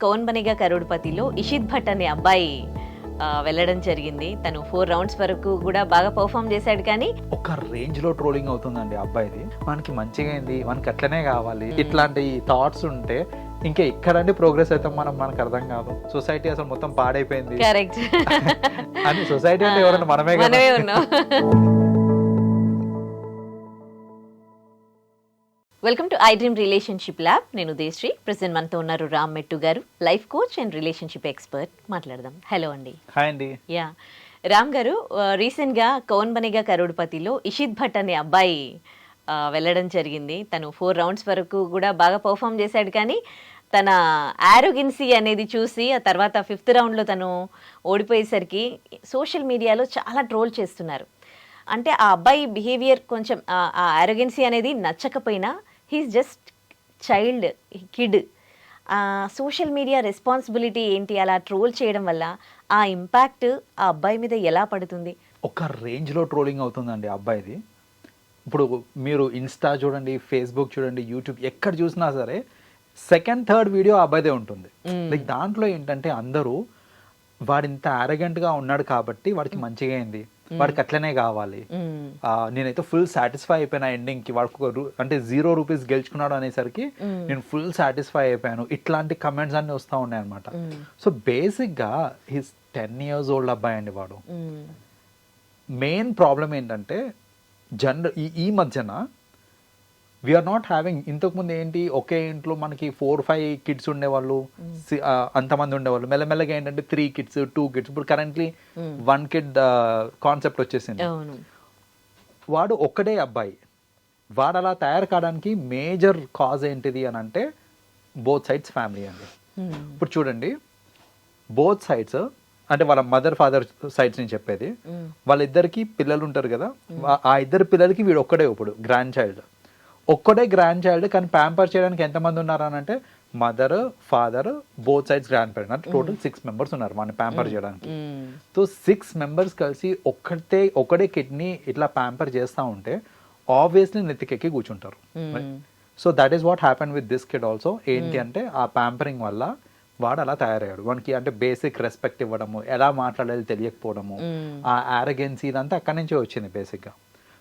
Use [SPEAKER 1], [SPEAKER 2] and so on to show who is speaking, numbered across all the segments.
[SPEAKER 1] కౌన్ బనిగా కరోడ్పతిలో ఇషిత్ భట్ అనే అబ్బాయి వెళ్ళడం జరిగింది. తను ఫోర్ రౌండ్స్ వరకు కూడా బాగా పర్ఫామ్ చేశాడు కానీ
[SPEAKER 2] ఒక రేంజ్లో ట్రోలింగ్ అవుతుందండి అబ్బాయిది. మనకి మంచిగా అయింది మనకి అట్లనే కావాలి. ఇట్లాంటి థాట్స్ ఉంటే ఇంకా ఎక్కడండి ప్రోగ్రెస్ అయితే మనం మనకు అర్థం కాదు. సొసైటీ అసలు మొత్తం పాడైపోయింది.
[SPEAKER 1] కరెక్ట్
[SPEAKER 2] అని సొసైటీ అంటే ఎవరైనా మనమే కదా.
[SPEAKER 1] మనమే ఉన్నాం. Welcome to I Dream relationship lab నేను దేశ్రీ ప్రెసెంట్ మనతో ఉన్నారు Ram Mettu garu life coach and relationship expert మాట్లాడదాం. హలో అండి.
[SPEAKER 2] హాయ్ అండి.
[SPEAKER 1] యా రామ్ గారు రీసెంట్గా కౌన్ బనిగా కరోడ్పతిలో ఇషిత్ భట్ అనే అబ్బాయి వెళ్ళడం జరిగింది. తను ఫోర్ రౌండ్స్ వరకు కూడా బాగా పర్ఫామ్ చేశాడు కానీ తన ఆరోగెన్సీ అనేది చూసి ఆ తర్వాత ఫిఫ్త్ రౌండ్లో తను ఓడిపోయేసరికి సోషల్ మీడియాలో చాలా ట్రోల్ చేస్తున్నారు. అంటే ఆ అబ్బాయి బిహేవియర్ కొంచెం ఆ- ఆ ఆరోగెన్సీ అనేది నచ్చకపోయినా he's just child kid social media responsibility ఏంటి? అలా ట్రోల్ చేయడం వల్ల ఆ ఇంపాక్ట్ ఆ అబ్బాయి మీద ఎలా పడుతుంది?
[SPEAKER 2] ఒక రేంజ్లో ట్రోలింగ్ అవుతుందండి అబ్బాయిది. ఇప్పుడు మీరు ఇన్స్టా చూడండి ఫేస్బుక్ చూడండి యూట్యూబ్ ఎక్కడ చూసినా సరే సెకండ్ థర్డ్ వీడియో అబ్బాయిదే ఉంటుంది. లైక్ దాంట్లో ఏంటంటే అందరూ వాడు ఇంత arrogant గా ఉన్నాడు కాబట్టి వాడికి మంచిగా అయింది. వాడికి అట్లనే కావాలి. ఆ, నేనైతే ఫుల్ సాటిస్ఫై అయిపోయినా ఎండింగ్కి. వాడికి అంటే జీరో రూపీస్ గెలుచుకున్నాడు అనేసరికి నేను ఫుల్ సాటిస్ఫై అయిపోయాను. ఇట్లాంటి కమెంట్స్ అన్ని వస్తూ ఉన్నాయి అనమాట. సో బేసిక్గా హిస్ టెన్ ఇయర్స్ ఓల్డ్ అబ్బాయి అండి వాడు. మెయిన్ ప్రాబ్లం ఏంటంటే జనరల్ ఈ మధ్యన వీఆర్ నాట్ హ్యావింగ్ ఇంతకుముందు ఏంటి ఒకే ఇంట్లో మనకి ఫోర్ ఫైవ్ కిడ్స్ ఉండేవాళ్ళు ఆ, అంతమంది ఉండేవాళ్ళు. మెల్లమెల్లగా ఏంటంటే త్రీ కిడ్స్ టూ కిడ్స్ ఇప్పుడు కరెంట్లీ వన్ కిడ్ కాన్సెప్ట్ వచ్చేసింది. వాడు ఒక్కడే అబ్బాయి. వాడు అలా తయారు కావడానికి మేజర్ కాజ్ ఏంటిది అని అంటే బోత్ సైడ్స్ ఫ్యామిలీ అండి.
[SPEAKER 1] మ్మ్.
[SPEAKER 2] ఇప్పుడు చూడండి బోత్ సైడ్స్ అంటే వాళ్ళ మదర్ ఫాదర్ సైడ్స్ నేను చెప్పేది.
[SPEAKER 1] మ్మ్.
[SPEAKER 2] వాళ్ళిద్దరికి పిల్లలు ఉంటారు కదా. ఆ- ఆ ఇద్దరు పిల్లలకి వీడు ఒక్కడే ఇప్పుడు గ్రాండ్ చైల్డ్ ఒక్కడే గ్రాండ్ చైల్డ్ కానీ ప్యాంపర్ చేయడానికి ఎంతమంది ఉన్నారు అని అంటే mother father both sides grand parent అంటే టోటల్ సిక్స్ మెంబర్స్ ఉన్నారు వాడిని ప్యాంపర్ చేయడానికి. సో సిక్స్ మెంబర్స్ కలిసి ఒక్కటే ఒకటే కిడ్నీ ఇట్లా ప్యాంపర్ చేస్తూ ఉంటే ఆబ్వియస్లీ నెత్తికెక్కి కూర్చుంటారు. So that is what happen with this kid also ఏంటి అంటే ఆ ప్యాంపరింగ్ వల్ల వాడు అలా తయారయ్యాడు. వానికి అంటే బేసిక్ రెస్పెక్ట్ ఇవ్వడము ఎలా మాట్లాడాలి తెలియకపోవడము
[SPEAKER 1] మ్మ్.
[SPEAKER 2] ఆ ఆరగెన్సీ ఇదంతా అక్కడి నుంచే వచ్చింది బేసిక్గా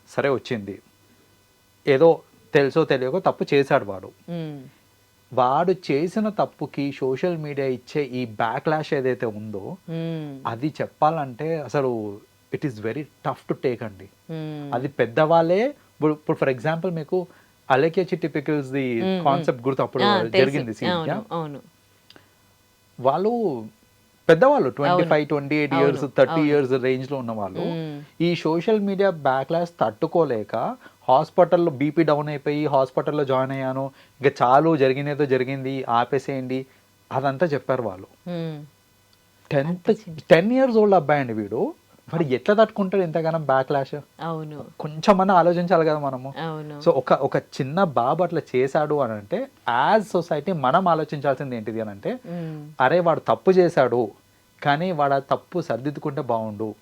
[SPEAKER 2] సరే వచ్చింది. ఏదో తెలుసో తెలియకో తప్పు చేశాడు వాడు. వాడు చేసిన తప్పుకి సోషల్ మీడియా ఇచ్చే ఈ బ్యాక్లాష్ ఏదైతే ఉందో. అది చెప్పాలంటే అసలు it is very tough to take అండి. అది పెద్దవాళ్ళే ఇప్పుడు ఇప్పుడు ఫర్ ఎగ్జాంపుల్ మీకు అలకే చిట్టి పికిల్స్ ది కాన్సెప్ట్ గుర్తు అప్పుడు. జరిగింది వాళ్ళు పెద్దవాళ్ళు twenty. Five twenty eight years thirty. Years రేంజ్లో ఉన్న వాళ్ళు. ఈ సోషల్ మీడియా బ్యాక్లాస్ తట్టుకోలేక హాస్పిటల్లో బీపీ డౌన్ అయిపోయి హాస్పిటల్లో జాయిన్ అయ్యాను ఇంకా చాలు జరిగినేదో జరిగింది ఆపేసేయండి అదంతా చెప్పారు వాళ్ళు. టెన్త్ టెన్ ఇయర్స్ ఓల్డ్ అబ్బాయి అండి వీడు వాడు ఎట్లా తట్టుకుంటాడు ఇంతగానం బ్యాక్లాష్
[SPEAKER 1] అవును.
[SPEAKER 2] కొంచెం అన్న ఆలోచించాలి కదా మనము.
[SPEAKER 1] అవును.
[SPEAKER 2] సో ఒక ఒక చిన్న బాబు అట్లా చేశాడు అని అంటే యాజ్ సొసైటీ మనం ఆలోచించాల్సింది ఏంటిది అని అంటే. అరే వాడు తప్పు చేశాడు కానీ వాడు ఆ తప్పు సర్దిద్దుకుంటే బాగుండు.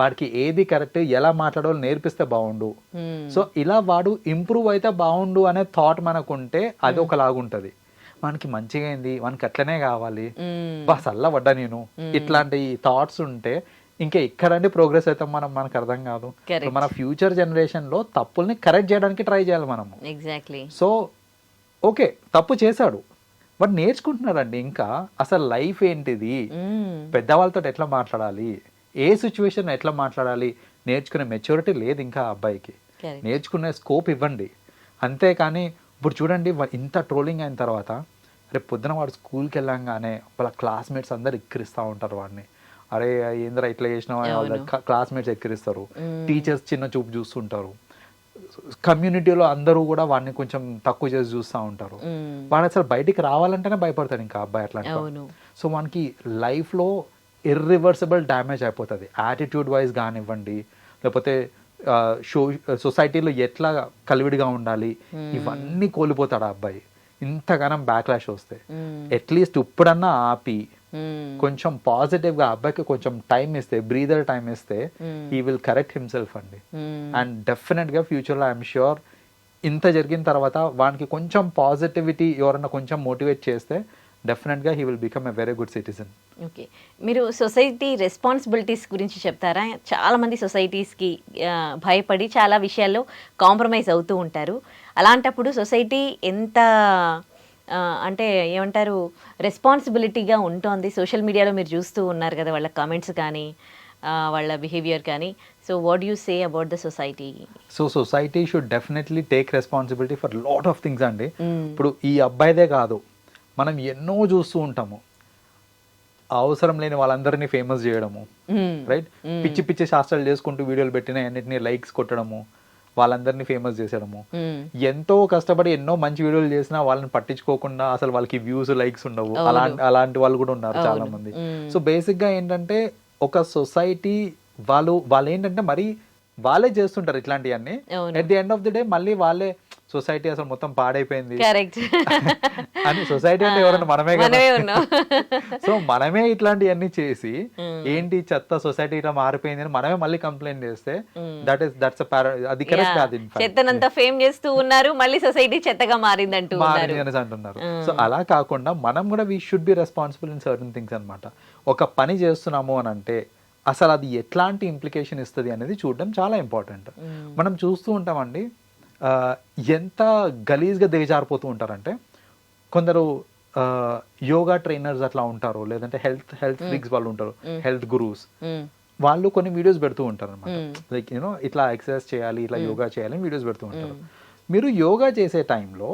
[SPEAKER 2] వాడికి ఏది కరెక్ట్ ఎలా మాట్లాడాలో నేర్పిస్తే బాగుండు. సో ఇలా వాడు ఇంప్రూవ్ అయితే బాగుండు అనే థాట్ మనకుంటే అది ఒకలాగుంటది. మనకి మంచిగా అయింది మనకి అట్లనే కావాలి.
[SPEAKER 1] మ్మ్.
[SPEAKER 2] బా చల్లబడ్డా నేను. ఇట్లాంటి థాట్స్ ఉంటే ఇంకా ఎక్కడండి ప్రోగ్రెస్ అయితే మనం మనకు అర్థం కాదు. మన ఫ్యూచర్ జనరేషన్లో తప్పుల్ని కరెక్ట్ చేయడానికి ట్రై చేయాలి మనము.
[SPEAKER 1] ఎగ్జాక్ట్లీ
[SPEAKER 2] సో ఓకే తప్పు చేశాడు. బట్ నేర్చుకుంటున్నాడండి ఇంకా. అసలు లైఫ్ ఏంటిది?
[SPEAKER 1] మ్మ్.
[SPEAKER 2] పెద్దవాళ్ళతో ఎట్లా మాట్లాడాలి? ఏ సిచ్యువేషన్ ఎట్లా మాట్లాడాలి? నేర్చుకునే మెచ్యూరిటీ లేదు ఇంకా ఆ అబ్బాయికి. నేర్చుకునే స్కోప్ ఇవ్వండి. అంతేకాని ఇప్పుడు చూడండి ఇంత ట్రోలింగ్ అయిన తర్వాత రేపు పొద్దున వాడు స్కూల్కి వెళ్ళంగానే వాళ్ళ క్లాస్మేట్స్ అందరు ఎక్కిరిస్తూ ఉంటారు వాడిని. అరే ఏంద్రా ఇట్లా చేసినావా? క్లాస్మేట్స్ ఎక్కిరిస్తారు. టీచర్స్ చిన్న చూపు చూస్తుంటారు. కమ్యూనిటీలో అందరూ కూడా వాడిని కొంచెం తక్కువ చేసి చూస్తూ ఉంటారు. వాడు అసలు బయటికి రావాలంటేనే భయపడతాడు ఇంకా అబ్బాయి అట్లా సో మనకి లైఫ్లో ఇర్రివర్సిబుల్ డ్యామేజ్ అయిపోతుంది. యాటిట్యూడ్ వైజ్ కానివ్వండి లేకపోతే షో సొసైటీలో ఎట్లా కలివిడిగా ఉండాలి ఇవన్నీ కోల్పోతాడు ఆ అబ్బాయి. ఇంతగానం బ్యాక్లాష్ వస్తే. అట్లీస్ట్ ఇప్పుడన్నా ఆపి
[SPEAKER 1] మ్మ్.
[SPEAKER 2] కొంచెం పాజిటివ్గా అబ్బాయికి కొంచెం టైం ఇస్తే బ్రీదర్ టైం ఇస్తే. ఈ విల్ కరెక్ట్ హిమ్సెల్ఫ్ అండి. అండ్ డెఫినెట్గా ఫ్యూచర్లో ఐఎమ్ ష్యూర్ ఇంత జరిగిన తర్వాత వానికి కొంచెం పాజిటివిటీ ఎవరన్నా కొంచెం మోటివేట్ చేస్తే డెఫినెట్గా he will become a very good citizen
[SPEAKER 1] okay మీరు సొసైటీ రెస్పాన్సిబిలిటీస్ గురించి చెప్తారా చాలా మంది సొసైటీస్కి ఆ, భయపడి చాలా విషయాల్లో కాంప్రమైజ్ అవుతూ ఉంటారు అలాంటప్పుడు సొసైటీ ఎంత అంటే ఏమంటారు రెస్పాన్సిబిలిటీగా ఉంటుంది. సోషల్ మీడియాలో మీరు చూస్తూ ఉన్నారు కదా వాళ్ళ కామెంట్స్ కానీ వాళ్ళ బిహేవియర్ కానీ. So what you say about the society
[SPEAKER 2] so society should definitely take responsibility for lot of things అండి. ఇప్పుడు ఈ అబ్బాయిదే కాదు మనం ఎన్నో చూస్తూ ఉంటాము. అవసరం లేని వాళ్ళందరినీ ఫేమస్ చేయడము. రైట్ పిచ్చి పిచ్చి శాస్త్రాలు చేసుకుంటూ వీడియోలు పెట్టిన అన్నిటిని లైక్స్ కొట్టడము. వాళ్ళందరినీ ఫేమస్ చేసేయడము. ఎంతో కష్టపడి ఎన్నో మంచి వీడియోలు చేసినా వాళ్ళని పట్టించుకోకుండా అసలు వాళ్ళకి వ్యూస్ లైక్స్ ఉండవు. అలాంటి అలాంటి వాళ్ళు కూడా ఉన్నారు చాలా మంది సో బేసిక్గా ఏంటంటే ఒక సొసైటీ వాళ్ళు వాళ్ళు ఏంటంటే మరి వాళ్ళే చేస్తుంటారు ఇట్లాంటివన్నీ. At the end of the day మళ్ళీ వాళ్ళే సొసైటీ అసలు మొత్తం పాడైపోయింది. అని సొసైటీ అంటే ఎవరైనా మనమే కదా? సో మనమే ఇట్లాంటివన్నీ చేసి ఏంటి చెత్త సొసైటీ ఇట్లా మారిపోయింది అని మనమే మళ్ళీ కంప్లైంట్ చేస్తే దట్ ఇస్ దట్స్ అది కరెక్ట్ కాదు.
[SPEAKER 1] చెత్తనంతా ఫేమ్ చేస్తూ ఉన్నారు మళ్ళీ సొసైటీ చెత్తగా
[SPEAKER 2] మారింది అనేసి అంటున్నారు. సో అలా కాకుండా మనం కూడా we should be responsible in certain things అన్నమాట. ఒక పని చేస్తున్నాము అని అంటే అసలు అది ఎట్లాంటి ఇంప్లికేషన్ ఇస్తుంది అనేది చూడడం చాలా ఇంపార్టెంట్ మనం చూస్తూ ఉంటామండి ఎంత గలీజ్గా దిగజారిపోతూ ఉంటారంటే కొందరు యోగా ట్రైనర్స్ అట్లా ఉంటారు లేదంటే హెల్త్ హెల్త్ ఫ్రీక్స్ వాళ్ళు ఉంటారు హెల్త్ గురూస్. వాళ్ళు కొన్ని వీడియోస్ పెడుతూ ఉంటారు అనమాట లైక్ యూనో ఇట్లా ఎక్సర్సైజ్ చేయాలి ఇట్లా యోగా చేయాలి వీడియోస్ పెడుతూ ఉంటారు. మీరు యోగా చేసే టైంలో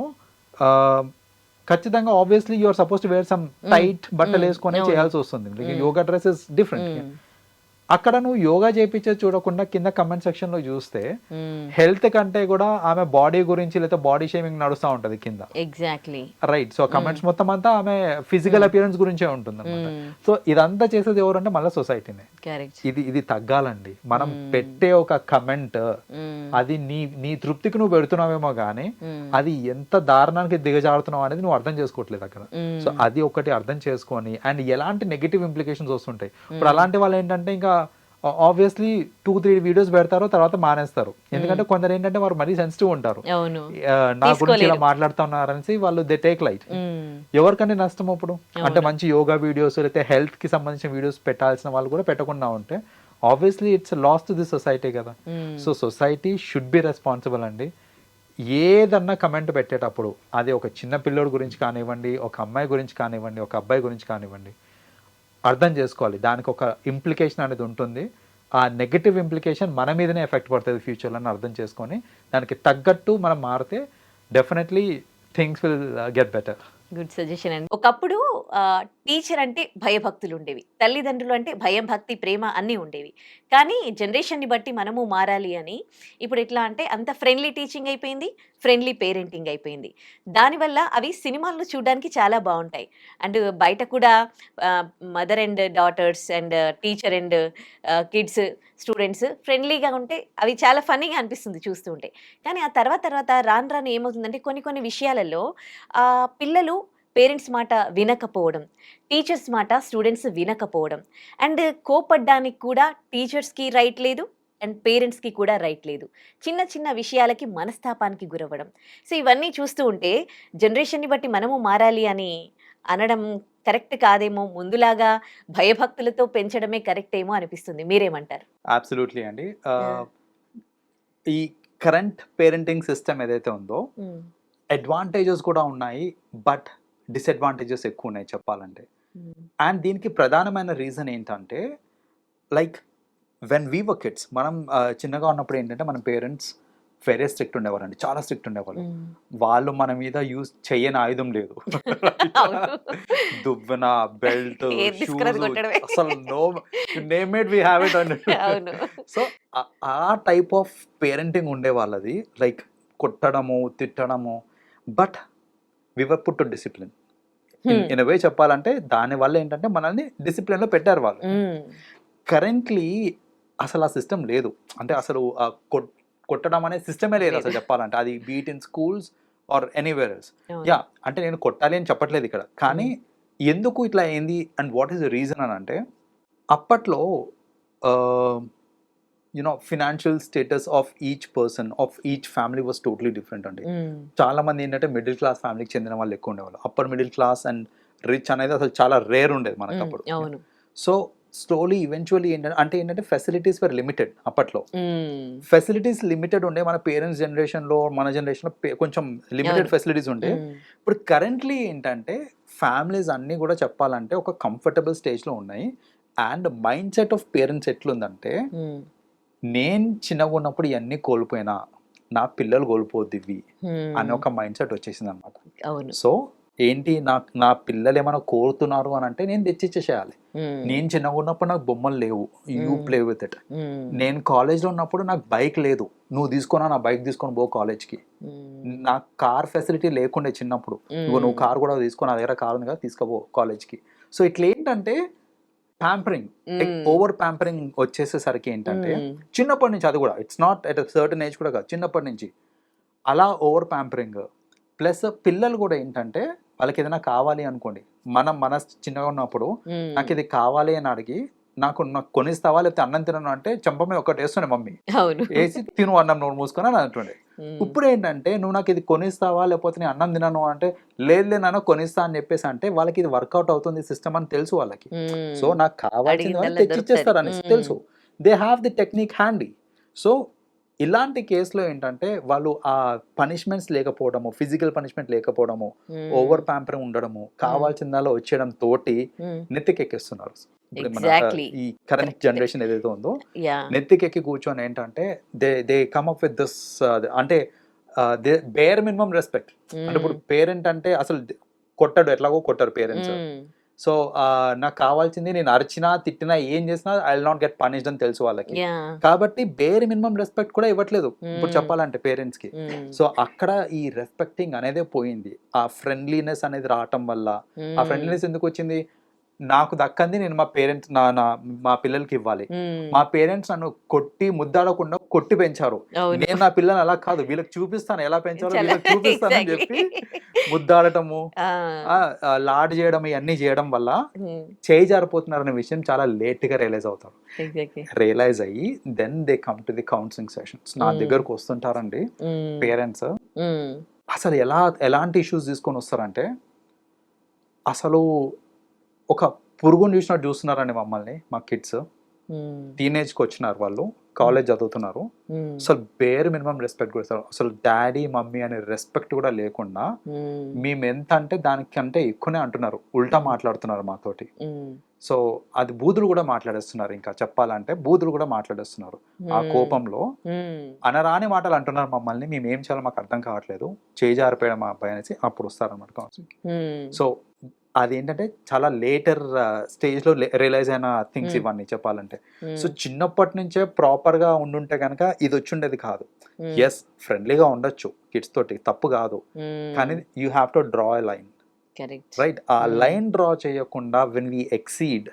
[SPEAKER 2] ఖచ్చితంగా obviously you're supposed to wear some tight బట్టలు వేసుకొని చేయాల్సి వస్తుంది. యోగా డ్రెస్ ఇస్ డిఫరెంట్ అక్కడ నువ్వు యోగా చేయించేది చూడకుండా కింద కమెంట్ సెక్షన్లో చూస్తే. హెల్త్ కంటే కూడా ఆమె బాడీ గురించి లేదా బాడీ షేమింగ్ నడుస్తూ ఉంటది కింద.
[SPEAKER 1] ఎగ్జాక్ట్లీ
[SPEAKER 2] రైట్ సో కమెంట్స్ మొత్తం అంతా ఆమె ఫిజికల్ అపియరెన్స్ గురించే ఉంటుంది అనమాట సో ఇదంతా చేసేది ఎవరంటే మళ్ళీ సొసైటీనే ఇది ఇది తగ్గాలండి. మనం పెట్టే ఒక కమెంట్ అది నీ నీ తృప్తికి నువ్వు పెడుతున్నావేమో కానీ అది ఎంత దారుణానికి దిగజారుతున్నావు అనేది నువ్వు అర్థం చేసుకోవట్లేదు అక్కడ. సో అది ఒకటి అర్థం చేసుకొని అండ్ ఎలాంటి నెగిటివ్ ఇంప్లికేషన్స్ వస్తుంటాయి. ఇప్పుడు అలాంటి వాళ్ళు ఏంటంటే ఇంకా ఆబ్వియస్లీ టూ త్రీ వీడియోస్ పెడతారు తర్వాత మానేస్తారు. ఎందుకంటే కొందరు ఏంటంటే వారు మరీ సెన్సిటివ్ ఉంటారు. నా గురించి ఇలా మాట్లాడుతున్నారనేసి వాళ్ళు దే టేక్ లైట్. ఎవరికంటే నష్టం అప్పుడు? అంటే మంచి యోగా వీడియోస్ లేకపోతే హెల్త్కి సంబంధించిన వీడియోస్ పెట్టాల్సిన వాళ్ళు కూడా పెట్టకుండా ఉంటే obviously it's loss to the society కదా. So society should be responsible అండి. ఏదన్నా కమెంట్ పెట్టేటప్పుడు అది ఒక చిన్న పిల్లోడి గురించి కానివ్వండి ఒక అమ్మాయి గురించి కానివ్వండి ఒక అబ్బాయి గురించి కానివ్వండి అర్థం చేసుకోవాలి. దానికి ఒక ఇంప్లికేషన్ అనేది ఉంటుంది. ఆ నెగిటివ్ ఇంప్లికేషన్ మన మీదనే ఎఫెక్ట్ పడుతుంది ఫ్యూచర్లో అని అర్థం చేసుకొని. దానికి తగ్గట్టు మనం మారితే definitely things will get better
[SPEAKER 1] good suggestion అండి. ఒకప్పుడు టీచర్ అంటే భయభక్తులు ఉండేవి తల్లిదండ్రులు అంటే భయం భక్తి ప్రేమ అన్నీ ఉండేవి. కానీ జనరేషన్ని బట్టి మనము మారాలి అని ఇప్పుడు ఎట్లా అంటే అంత ఫ్రెండ్లీ టీచింగ్ అయిపోయింది ఫ్రెండ్లీ పేరెంటింగ్ అయిపోయింది. దానివల్ల అవి సినిమాలను చూడడానికి చాలా బాగుంటాయి. అండ్ బయట కూడా mother and daughters and teacher and kids students ఫ్రెండ్లీగా ఉంటే అవి చాలా ఫన్నీగా అనిపిస్తుంది చూస్తూ ఉంటే. కానీ ఆ తర్వాత తర్వాత రాను రాను ఏమవుతుందంటే కొన్ని కొన్ని విషయాలలో పిల్లలు పేరెంట్స్ మాట వినకపోవడం టీచర్స్ మాట స్టూడెంట్స్ వినకపోవడం. అండ్ కోపడ్డానికి కూడా టీచర్స్కి రైట్ లేదు అండ్ పేరెంట్స్కి కూడా రైట్ లేదు. చిన్న చిన్న విషయాలకి మనస్తాపానికి గురవ్వడం. సో ఇవన్నీ చూస్తూ ఉంటే జనరేషన్ని బట్టి మనము మారాలి అని అనడం కరెక్ట్ కాదేమో ముందులాగా భయభక్తులతో పెంచడమే కరెక్ట్ ఏమో అనిపిస్తుంది. మీరేమంటారు?
[SPEAKER 2] అబ్సల్యూట్లీ అండి. ఈ కరెంట్ పేరెంటింగ్ సిస్టమ్ ఏదైతే ఉందో అడ్వాంటేజెస్ కూడా ఉన్నాయి బట్ డిసడ్వాంటేజెస్ ఎక్కువ ఉన్నాయి చెప్పాలంటే అండ్ దీనికి ప్రధానమైన రీజన్ ఏంటంటే like when we were kids మనం చిన్నగా ఉన్నప్పుడు ఏంటంటే మన పేరెంట్స్ వెరీ స్ట్రిక్ట్ ఉండేవారండి. చాలా స్ట్రిక్ట్ ఉండేవాళ్ళు. వాళ్ళు మన మీద యూజ్ చెయ్యని ఆయుధం లేదు. దువ్వెన బెల్ట్. అసలు no name it we have it అండి. సో ఆ టైప్ ఆఫ్ పేరెంటింగ్ ఉండే వాళ్ళది లైక్ కొట్టడము తిట్టడము. But we were put discipline
[SPEAKER 1] Hmm.
[SPEAKER 2] In way చెప్పాలంటే దాని వల్ల ఏంటంటే మనల్ని డిసిప్లిన్లో పెట్టారు వాళ్ళు. కరెంట్లీ అసలు ఆ సిస్టమ్ లేదు. అంటే అసలు కొట్టడం అనే సిస్టమే లేదు అసలు చెప్పాలంటే. అది beat in schools or anywhere else. Yeah అంటే నేను కొట్టాలి అని చెప్పట్లేదు ఇక్కడ. కానీ ఎందుకు ఇట్లా అయింది? And what is the reason అని అంటే అప్పట్లో you know financial status of each person of each family was totally different అండి.
[SPEAKER 1] మ్మ్.
[SPEAKER 2] చాలా మంది ఏంటంటే మిడిల్ క్లాస్ ఫ్యామిలీకి చెందిన వాళ్ళు ఎక్కువ ఉండేవాళ్ళు. Upper middle class and rich అనేది అసలు చాలా రేర్ ఉండేది మనకు
[SPEAKER 1] ఉమ్,
[SPEAKER 2] అప్పుడు సో స్లోలీ ఈవెన్చువల్లీ ఏంటంటే అంటే ఏంటంటే ఫెసిలిటీస్ వర్ లిమిటెడ్ అప్పట్లో. ఫెసిలిటీస్ లిమిటెడ్ ఉండే మన పేరెంట్స్ జనరేషన్లో మన జనరేషన్లో కొంచెం లిమిటెడ్. ఫెసిలిటీస్ ఉండే. ఇప్పుడు కరెంట్లీ ఏంటంటే ఫ్యామిలీస్ అన్నీ కూడా చెప్పాలంటే ఒక కంఫర్టబుల్ స్టేజ్లో ఉన్నాయి. And mind set of parents ఎట్లుందంటే నేను చిన్నగా ఉన్నప్పుడు ఇవన్నీ కోల్పోయినా నా పిల్లలు కోల్పోద్ది ఇవి అనే ఒక మైండ్ సెట్ వచ్చేసింది అనమాట సో ఏంటి నా నా పిల్లలు ఏమైనా కోరుతున్నారు అని అంటే నేను తెచ్చిచ్చేసేయాలి. నేను చిన్నగా ఉన్నప్పుడు నాకు బొమ్మలు లేవు. యూ. Play with it. నేను కాలేజ్లో ఉన్నప్పుడు నాకు బైక్ లేదు. నువ్వు తీసుకున్నా నా బైక్ తీసుకొని పో కాలేజ్కి. నాకు కార్ ఫెసిలిటీ లేకుండే చిన్నప్పుడు. నువ్వు కార్ కూడా తీసుకొని నా దగ్గర కార్ ఉంది కదా తీసుకోపో కాలేజ్కి. సో ఇట్లా ఏంటంటే ప్యాంపరింగ్. ఓవర్ ప్యాంపరింగ్ వచ్చేసేసరికి ఏంటంటే చిన్నప్పటి నుంచి అది కూడా it's not at certain age కూడా కాదు చిన్నప్పటి నుంచి. అలా ఓవర్ ప్యాంపరింగ్ ప్లస్ పిల్లలు కూడా ఏంటంటే వాళ్ళకి ఏదైనా కావాలి అనుకోండి మనం మన చిన్నగా ఉన్నప్పుడు నాకు ఇది కావాలి అని అడిగి నాకు నాకు కొనిస్తావా లేకపోతే అన్నం తినను అంటే చెంపమే ఒకటి వేస్తుండే మమ్మీ. వేసి తిను అన్నం నోరు మూసుకొని అని అంటుండే. ఇప్పుడు ఏంటంటే నువ్వు నాకు ఇది కొనిస్తావా లేకపోతే నేను అన్నం తినను అంటే లేదు నాన్న కొనిస్తా అని చెప్పేసి అంటే వాళ్ళకి ఇది వర్కౌట్ అవుతుంది సిస్టమ్ అని తెలుసు వాళ్ళకి. సో నాకు కావాల్సింది వాళ్ళు తెచ్చిచ్చేస్తారు. అనేసి. తెలుసు. They have the technique handy so ఇలాంటి కేసులో ఏంటంటే వాళ్ళు ఆ పనిష్మెంట్స్ లేకపోవడము ఫిజికల్ పనిష్మెంట్ లేకపోవడము ఓవర్ ప్యాంపరింగ్ ఉండడము కావాల్సిందాలో వచ్చేయడం తోటి నెత్తికెక్కిస్తున్నారు.
[SPEAKER 1] Exactly.
[SPEAKER 2] ఈ కరెంట్. జనరేషన్ ఏదైతే ఉందో నెత్తికెక్కి కూర్చొని ఏంటంటే they they come up with this అంటే దే బేర్ మినిమం రెస్పెక్ట్ అంటే ఇప్పుడు పేరెంట్ అంటే అసలు కొట్టడు ఎట్లాగో కొట్టరు పేరెంట్స్.
[SPEAKER 1] ఉమ్,
[SPEAKER 2] సో నాకు కావాల్సింది నేను అరిచినా తిట్టినా ఏం చేసినా I will not get punished అని తెలుసు వాళ్ళకి. కాబట్టి బేర్ మినిమం రెస్పెక్ట్ కూడా ఇవ్వట్లేదు. ఇప్పుడు
[SPEAKER 1] Hmm.
[SPEAKER 2] చెప్పాలంటే
[SPEAKER 1] పేరెంట్స్కి
[SPEAKER 2] సో అక్కడ ఈ రెస్పెక్టింగ్ అనేదే పోయింది. ఆ ఫ్రెండ్లీనెస్ అనేది రావటం వల్ల. ఆ ఫ్రెండ్లీనెస్ ఎందుకు వచ్చింది? నాకు దక్కంది నేను మా పేరెంట్స్ నా నా మా పిల్లలకి ఇవ్వాలి. మా పేరెంట్స్ నన్ను కొట్టి ముద్దాడకుండా కొట్టి పెంచారు. నేను నా పిల్లలు అలా కాదు వీళ్ళకి చూపిస్తాను ఎలా పెంచాలో
[SPEAKER 1] చాలా-
[SPEAKER 2] వీళ్ళకి చూపిస్తానని. చెప్పి ముద్దాడటము లాడ్ చేయడం ఇవన్నీ చేయడం వల్ల చేయి జారిపోతున్నారనే విషయం చాలా లేట్గా రియలైజ్ అవుతారు. రియలైజ్ అయ్యి then they come to the counselling sessions నా. దగ్గరకు వస్తుంటారండి పేరెంట్స్. అసలు ఎలా ఎలాంటి ఇష్యూస్ తీసుకొని వస్తారంటే అసలు ఒక పురుగుని చూసినట్టు చూస్తున్నారండి మమ్మల్ని మా కిడ్స్ టీనేజ్కి వచ్చినారు వాళ్ళు కాలేజ్ చదువుతున్నారు. అసలు బేర్ మినిమం రెస్పెక్ట్ కూడా అసలు డాడీ మమ్మీ అనే రెస్పెక్ట్ కూడా లేకుండా మేము. ఎంత అంటే దానికంటే ఎక్కువనే అంటున్నారు. ఉల్టా మాట్లాడుతున్నారు మాతోటి. సో అది బూదులు కూడా మాట్లాడేస్తున్నారు ఇంకా. చెప్పాలంటే బూదులు కూడా మాట్లాడేస్తున్నారు. ఆ కోపంలో అనరాని మాటలు అంటున్నారు మమ్మల్ని. మేము ఏం చేయాలో మాకు అర్థం కావట్లేదు. చేజారిపోయాడు మా అబ్బాయి అనేసి అప్పుడు వస్తారన్నమాట సో అదేంటంటే చాలా లేటర్ స్టేజ్లో రియలైజ్ అయిన థింగ్స్. ఇవన్నీ చెప్పాలంటే. సో చిన్నప్పటి నుంచే ప్రాపర్గా ఉండుంటే కనుక ఇది వచ్చిండేది కాదు. ఎస్ ఫ్రెండ్లీగా ఉండొచ్చు కిడ్స్ తోటి తప్పు కాదు. కానీ you have to draw a line. Right ఆ. లైన్ డ్రా చేయకుండా when we exceed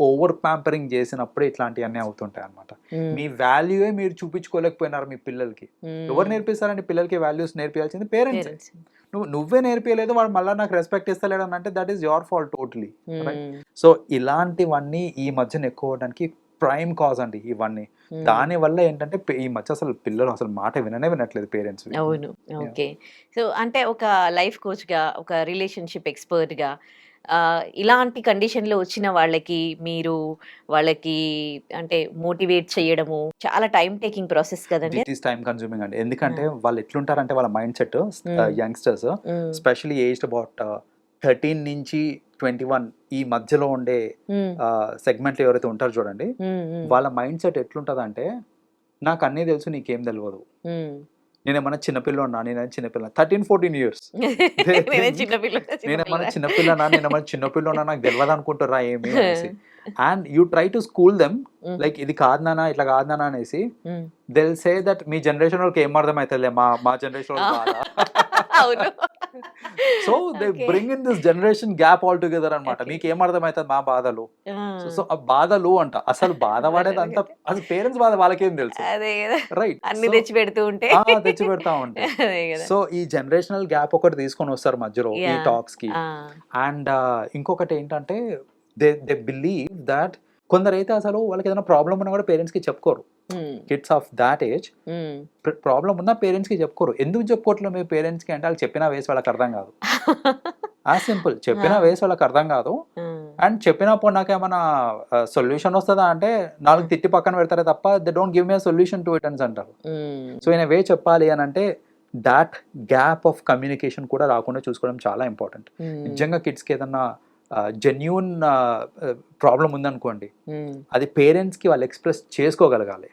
[SPEAKER 2] over pampering చేసినప్పుడు ఇట్లాంటివన్నీ అవుతుంటాయి అనమాట మీ వాల్యూయే మీరు చూపించుకోలేకపోయినారు మీ పిల్లలకి. ఎవరు నేర్పిస్తారంటే పిల్లలకి వాల్యూస్ నేర్పించాల్సింది పేరెంట్స్. నువ్వు నువ్వే నేర్పించలేదు వాడు మళ్ళీ నాకు రెస్పెక్ట్ ఇస్తలేడు అని అంటే that is your fault totally so ఇలాంటివన్నీ ఈ మధ్యన ఎక్కువ అవడానికి ప్రైమ్ కాజ్ అండి ఇవన్నీ.
[SPEAKER 1] ఉమ్.
[SPEAKER 2] దాని వల్ల ఏంటంటే ఈ మధ్య అసలు పిల్లలు అసలు మాట విననే వినట్లేదు పేరెంట్స్
[SPEAKER 1] అవును. ఓకే. సో అంటే ఒక లైఫ్ కోచ్గా ఒక రిలేషన్షిప్ ఎక్స్పర్ట్గా ఇలాంటి కండిషన్లో వచ్చిన వాళ్ళకి మీరు వాళ్ళకి అంటే మోటివేట్ చేయడము చాలా టైం టేకింగ్ ప్రాసెస్ కదండి.
[SPEAKER 2] ఇట్ ఈస్ టైం కన్సూమింగ్ అండి. ఎందుకంటే వాళ్ళు ఎట్లుంటారంటే వాళ్ళ mind set. Youngsters
[SPEAKER 1] um,
[SPEAKER 2] specially aged about thirteen నుంచి ట్వంటీ వన్ ఈ మధ్యలో ఉండే
[SPEAKER 1] ఉమ్,
[SPEAKER 2] సెగ్మెంట్లు ఎవరైతే ఉంటారో చూడండి. వాళ్ళ మైండ్ సెట్ ఎట్లుంటదంటే నాకు అన్నీ తెలుసు నీకేం తెలియదు. నేనేమన్నా చిన్నపిల్లన్నా నేనేమైనా చిన్నపిల్ల థర్టీన్ ఫోర్టీన్ ఇయర్స్
[SPEAKER 1] నేనే
[SPEAKER 2] నేనేమన్నా చిన్నపిల్లనా నేనేమన్నా చిన్నపిల్లనా నాకు తెలియదు అనుకుంటారా ఏమి అనేసి. And you try to school them. Like ఇది కాదు నానా ఇట్లా కాదు నానా అనేసి. దెల్ సే దట్ మీ జనరేషన్ వాళ్ళకి ఏం అర్థం అవుతుందిలే మా మా జనరేషన్
[SPEAKER 1] అవును.
[SPEAKER 2] So they. Bring in this generation gap all together అనమాట
[SPEAKER 1] Okay.
[SPEAKER 2] మీకు ఏం అర్థం అవుతుంది మా బాధలు సో ఆ బాధలు అంట. అసలు బాధ పడేది అంతా అసలు పేరెంట్స్ బాధ వాళ్ళకేం తెలుసు? రైట్
[SPEAKER 1] అన్ని తెచ్చి పెడుతూ ఉంటే.
[SPEAKER 2] తెచ్చి పెడతా ఉంటాయి సో ఈ జనరేషనల్ గ్యాప్ ఒకటి తీసుకొని వస్తారు మధ్యలో ఈ.
[SPEAKER 1] టాక్స్కి.
[SPEAKER 2] అండ్ ఇంకొకటి ఏంటంటే దే దే బిలీవ్ దాట్ కొందరైతే అసలు వాళ్ళకి ఏదైనా ప్రాబ్లం ఉన్నా కూడా పేరెంట్స్కి చెప్పుకోరు. Kids of that age. Problem ఉన్నా పేరెంట్స్కి చెప్పుకోరు. ఎందుకు చెప్పుకోవట్లేదు మీ పేరెంట్స్కి అంటే వాళ్ళు చెప్పినా వేసి వాళ్ళకి అర్థం కాదు. ఆ సింపుల్ చెప్పిన
[SPEAKER 1] ఆ.
[SPEAKER 2] వేసి వాళ్ళకి అర్థం కాదు. అండ్ చెప్పినప్పుడు నాకు ఏమైనా సొల్యూషన్ వస్తుందా అంటే నాలుగు తిట్టి పక్కన పెడతారే తప్ప they don't give me solution to it అని అంటారు. సో ఇన్ వే చెప్పాలి అని అంటే దాట్ గ్యాప్ ఆఫ్ కమ్యూనికేషన్ కూడా రాకుండా చూసుకోవడం చాలా ఇంపార్టెంట్ నిజంగా కిడ్స్కి ఏదన్నా జెన్యున్ ప్రాబ్లం ఉందనుకోండి అది పేరెంట్స్కి వాళ్ళు ఎక్స్ప్రెస్ చేసుకోగలగాలి.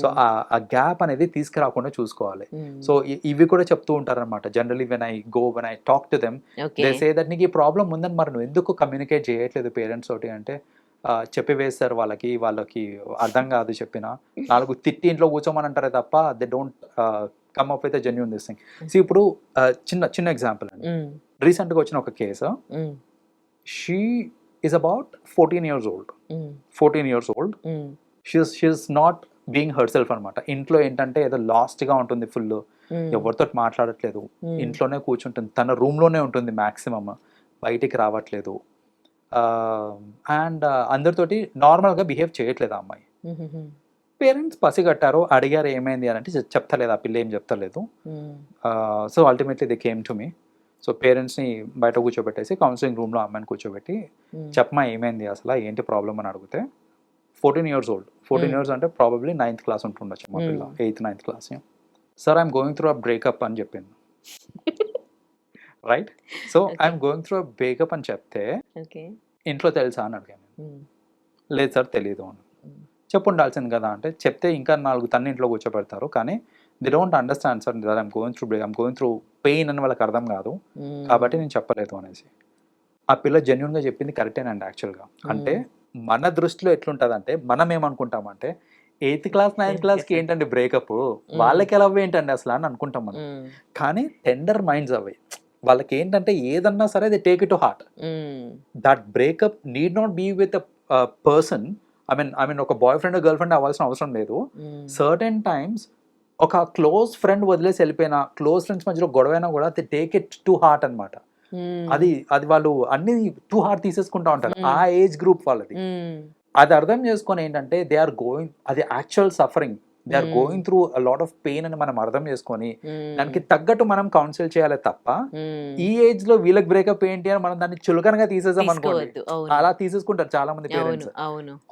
[SPEAKER 2] సో ఆ గ్యాప్ అనేది తీసుకురాకుండా చూసుకోవాలి. సో ఇవి కూడా చెప్తూ ఉంటారన్నమాట. Generally when I go when I talk to them they say that నీకు ఈ ప్రాబ్లం ఉందని మరి నువ్వు ఎందుకు కమ్యూనికేట్ చేయట్లేదు పేరెంట్స్ తోటి? అంటే ఆ, చెప్పి వేస్తారు వాళ్ళకి వాళ్ళకి అర్థం కాదు చెప్పిన. నాలుగు తిట్టి ఇంట్లో కూర్చోమని అంటారే తప్ప they don't come up with genuine this thing so ఇప్పుడు చిన్న చిన్న ఎగ్జాంపుల్ అండి. రీసెంట్గా వచ్చిన ఒక case she is about fourteen years old fourteen years old she's she is not being herself అనమాట. ఇంట్లో ఏంటంటే ఏదో లాస్ట్గా ఉంటుంది ఫుల్ ఎవరితో మాట్లాడట్లేదు. ఇంట్లోనే కూర్చుంటుంది. తన రూమ్లోనే ఉంటుంది మ్యాక్సిమమ్ బయటికి రావట్లేదు. అండ్ అందరితోటి నార్మల్గా బిహేవ్ చేయట్లేదు ఆ అమ్మాయి. పేరెంట్స్ పసిగట్టారు అడిగారు ఏమైంది అని అంటే చెప్తలేదు. ఆ పిల్ల ఏం చెప్తలేదు. So ultimately they came to me so పేరెంట్స్ని బయట కూర్చోబెట్టేసి కౌన్సిలింగ్ రూమ్లో అమ్మాయిని కూర్చోబెట్టి చెప్పమా ఏమైంది అసలు? ఏంటి ప్రాబ్లం అని అడిగితే fourteen years old. Fourteen
[SPEAKER 1] Hmm.
[SPEAKER 2] Years అంటే ప్రాబబ్లీ నైన్త్ క్లాస్ ఉంటుండొచ్చు మా పిల్ల.
[SPEAKER 1] Hmm.
[SPEAKER 2] Eighth ninth class sir I'm going through a breakup అని చెప్పింది. Right so. I'm going through a breakup అని చెప్తే ఇంట్లో తెలుసా అని అడిగాను లేదు సార్ తెలియదు అని. చెప్పు ఉండాల్సింది కదా అంటే చెప్తే ఇంకా నాలుగు తన్ని ఇంట్లో కూర్చోబెడతారు. కానీ they don't understand sir that I'm going through break I'm going through pain అని వాళ్ళకి అర్థం కాదు. కాబట్టి నేను చెప్పలేదు అనేసి. ఆ పిల్ల జెన్యున్గా చెప్పింది కరెక్టేనండి యాక్చువల్గా అంటే మన దృష్టిలో ఎట్లుంటుంది అంటే మనం ఏమనుకుంటామంటే ఎయిత్ క్లాస్ నైన్త్ క్లాస్కి ఏంటండి బ్రేకప్ వాళ్ళకి ఎలా ఏంటండి అసలు అని అనుకుంటాం మనం. కానీ టెండర్ మైండ్స్ అవి. వాళ్ళకి ఏంటంటే ఏదన్నా సరే they take it to heart that breakup need not be with person I mean I mean ఒక బాయ్ ఫ్రెండ్ గర్ల్ ఫ్రెండ్ అవ్వాల్సిన అవసరం లేదు. సర్టెన్ టైమ్స్ ఒక క్లోజ్ ఫ్రెండ్ వదిలేసి వెళ్ళిపోయిన క్లోజ్ ఫ్రెండ్స్ మధ్యలో గొడవైనా కూడా they take it to heart అన్నమాట. అది అది వాళ్ళు అన్ని టూ హార్ట్ తీసేసుకుంటా ఉంటారు. ఆ ఏజ్ గ్రూప్ వాళ్ళది. అది అర్థం చేసుకొని ఏంటంటే దే ఆర్ గోయింగ్ అది actual suffering. They are. Going through lot of pain అని మనం అర్థం చేసుకొని దానికి తగ్గట్టు మనం కౌన్సిల్ చేయాలి తప్ప ఈ ఏజ్లో వీళ్ళకి బ్రేకప్ ఏంటి అని మనం దాన్ని చులకనగా తీసేసాం అనుకోండి. అలా తీసేసుకుంటారు చాలా మంది పేరెంట్స్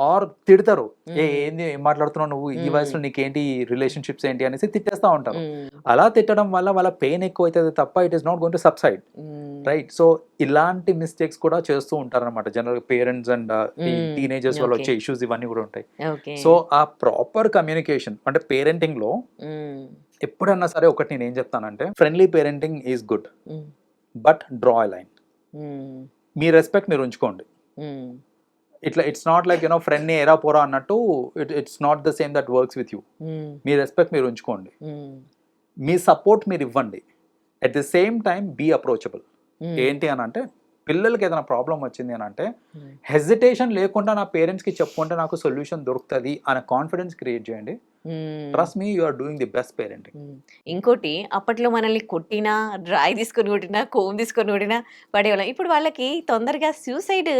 [SPEAKER 2] ఆర్ తిడతారు. ఏ
[SPEAKER 1] Mm.
[SPEAKER 2] ఏంది ఏం మాట్లాడుతున్నావు నువ్వు? ఈ. వయసులో నీకేంటి రిలేషన్షిప్స్ ఏంటి? అనేసి తిట్టేస్తా ఉంటారు. అలా తిట్టడం వల్ల వాళ్ళ పెయిన్ ఎక్కువ అవుతుంది తప్ప it is not going to subside right so ఇలాంటి మిస్టేక్స్ కూడా చేస్తూ ఉంటారు అనమాట జనరల్ పేరెంట్స్ అండ్. టీనేజర్స్ వల్ల. వచ్చే ఇష్యూస్ ఇవన్నీ కూడా ఉంటాయి. సో ఆ ప్రాపర్ కమ్యూనికేషన్ అంటే పేరెంటింగ్లో
[SPEAKER 1] ఉమ్,
[SPEAKER 2] ఎప్పుడన్నా సరే ఒకటి నేను ఏం చెప్తానంటే friendly parenting is good but draw line me respect మీరు ఉంచుకోండి.
[SPEAKER 1] ఉమ్,
[SPEAKER 2] ఇట్లా ఇట్స్ నాట్ లైక్ యూనో ఫ్రెండ్ని ఎరా పోరా అన్నట్టు it it's not the same that works with you me respect మీరు ఉంచుకోండి.
[SPEAKER 1] ఉమ్,
[SPEAKER 2] మీ సపోర్ట్ మీరు ఇవ్వండి. At the same time be approachable ఏంటి అని అంటే పిల్లలకి ఏదైనా ప్రాబ్లం వచ్చింది అని అంటే హెజిటేషన్ లేకుండా నా పేరెంట్స్కి చెప్పుకుంటే నాకు సొల్యూషన్ దొరుకుతుంది అనే కాన్ఫిడెన్స్ క్రియేట్ చేయండి. Trust me you are doing the best parenting
[SPEAKER 1] um. ఇంకోటి అప్పట్లో మనల్ని కొట్టినా రాయి తీసుకొని కొట్టినా కోమ్ తీసుకొని కొట్టినా పడేవాళ్ళం. ఇప్పుడు వాళ్ళకి తొందరగా సూసైడ్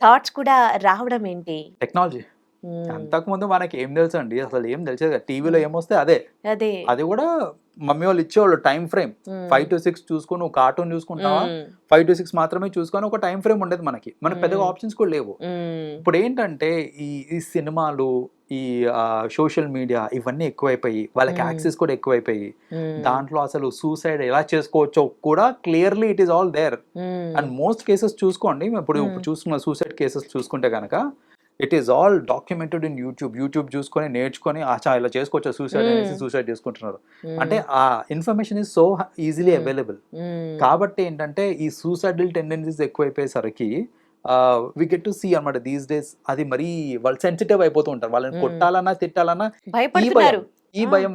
[SPEAKER 1] థాట్స్ కూడా రావడం ఏంటి?
[SPEAKER 2] టెక్నాలజీ అంతకుముందు మనకి ఏం తెలుసు అండి అసలు ఏం తెలిసేది టీవీలో ఏమొస్తే అదే.
[SPEAKER 1] అదే.
[SPEAKER 2] అది కూడా మమ్మీ వాళ్ళు ఇచ్చేవాళ్ళు time frame. Five to six చూసుకొని నువ్వు కార్టూన్ చూసుకుంటావా? ఫైవ్ టు సిక్స్ మాత్రమే చూసుకొని ఒక టైం ఫ్రేమ్ ఉండేది మనకి. మనకి పెద్దగా. ఆప్షన్స్ కూడా లేవు. ఇప్పుడు ఏంటంటే ఈ ఈ సినిమాలు ఈ సోషల్ మీడియా ఇవన్నీ ఎక్కువైపోయి వాళ్ళకి. యాక్సెస్ కూడా ఎక్కువైపోయి దాంట్లో అసలు సూసైడ్ ఎలా చేసుకోవచ్చో కూడా clearly it is all there. And most cases చూసుకోండి. ఇప్పుడు. ఇప్పుడు చూసుకున్న సూసైడ్ కేసెస్ చూసుకుంటే కనుక it is all documented in YouTube YouTube చూసుకొని నేర్చుకొని ఆచా ఇలా చేసుకోవచ్చు? సూసైడ్. అనేసి సూసైడ్ చేసుకుంటున్నారు. అంటే ఆ information is so easily. Available కాబట్టి ఏంటంటే ఈ సూసైడల్ టెండెన్సీస్ ఎక్కువైపోయేసరికి వి గెట్ టు సీ అనమాట దీస్ డేస్ అది మరీ వాళ్ళు సెన్సిటివ్ అయిపోతూ ఉంటారు. వాళ్ళని. కొట్టాలన్నా తిట్టాలన్నా
[SPEAKER 1] భయపడుతున్నారు.
[SPEAKER 2] ఈ భయం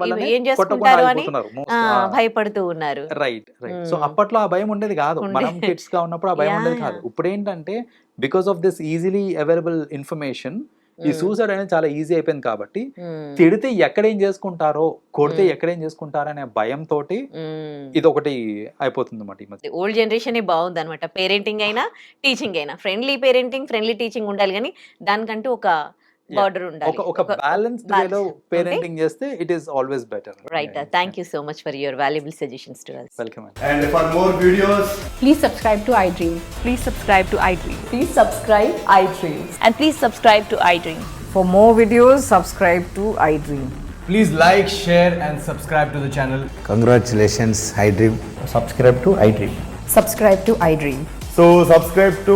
[SPEAKER 1] ఆ, భయపడుతూ ఉన్నారు.
[SPEAKER 2] Right right so. అప్పట్లో ఆ భయం ఉండేది కాదు. మనం కిడ్స్గా ఉన్నప్పుడు ఆ భయం ఉండేది కాదు. ఇప్పుడు ఏంటంటే because of this easily available information ఈ సూసైడ్ అనేది చాలా ఈజీ అయిపోయింది కాబట్టి
[SPEAKER 1] ఉమ్,
[SPEAKER 2] తిడితే ఎక్కడేం చేసుకుంటారో కొడితే
[SPEAKER 1] Hmm.
[SPEAKER 2] ఎక్కడేం చేసుకుంటారో అనే భయం తోటి
[SPEAKER 1] ఉమ్.
[SPEAKER 2] ఇది ఒకటి అయిపోతుంది మధ్య
[SPEAKER 1] ఓల్డ్ జనరేషన్ బాగుంది అనమాట పేరెంటింగ్ అయినా టీచింగ్ అయినా. ఫ్రెండ్లీ పేరెంటింగ్ ఫ్రెండ్లీ టీచింగ్ ఉండాలి కానీ దానికంటూ ఒక బార్డర్ ఉండాలి
[SPEAKER 2] ఒక బ్యాలెన్స్డ్ వేలో పేరెంటింగ్ చేస్తే it is always better
[SPEAKER 1] right thank you so much for your valuable suggestions to us
[SPEAKER 2] welcome
[SPEAKER 3] And for more videos, Please subscribe to iDream.
[SPEAKER 4] Please subscribe to iDream.
[SPEAKER 5] Please subscribe iDreams.
[SPEAKER 4] And please subscribe to iDream.
[SPEAKER 5] For more videos, subscribe to iDream.
[SPEAKER 6] Please like, share, and subscribe to the channel.
[SPEAKER 7] Congratulations, iDream.
[SPEAKER 8] subscribe to iDream.
[SPEAKER 5] Subscribe to iDream.
[SPEAKER 9] So subscribe to